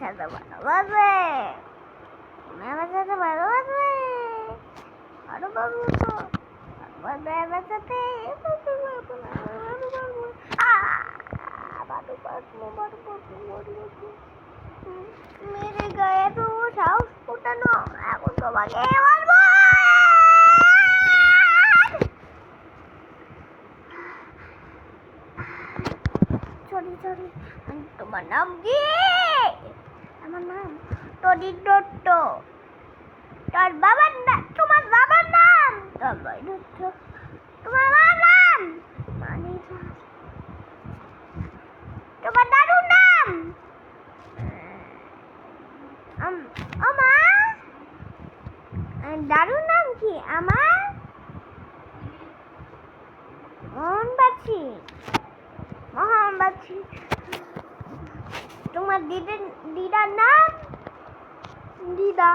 সাথে ভালোবাসে তুমি আমার সাথে ভালোবাসবে আরও বাবু ভালোবাসবে গায়ে তো এখন তোমাকে তোমার নাম কি আমার নাম টনি দত্ত। তোর বাবার নাম তোমার বাবার নাম? তন্ময় দত্ত তোমার মার নাম? মানি তোমার দাদুর নাম? আম আমা দাদুর নাম কি? আমার? মোহনবাসী মোহনবাসী তোমার দিদির দিদার নাম দিদা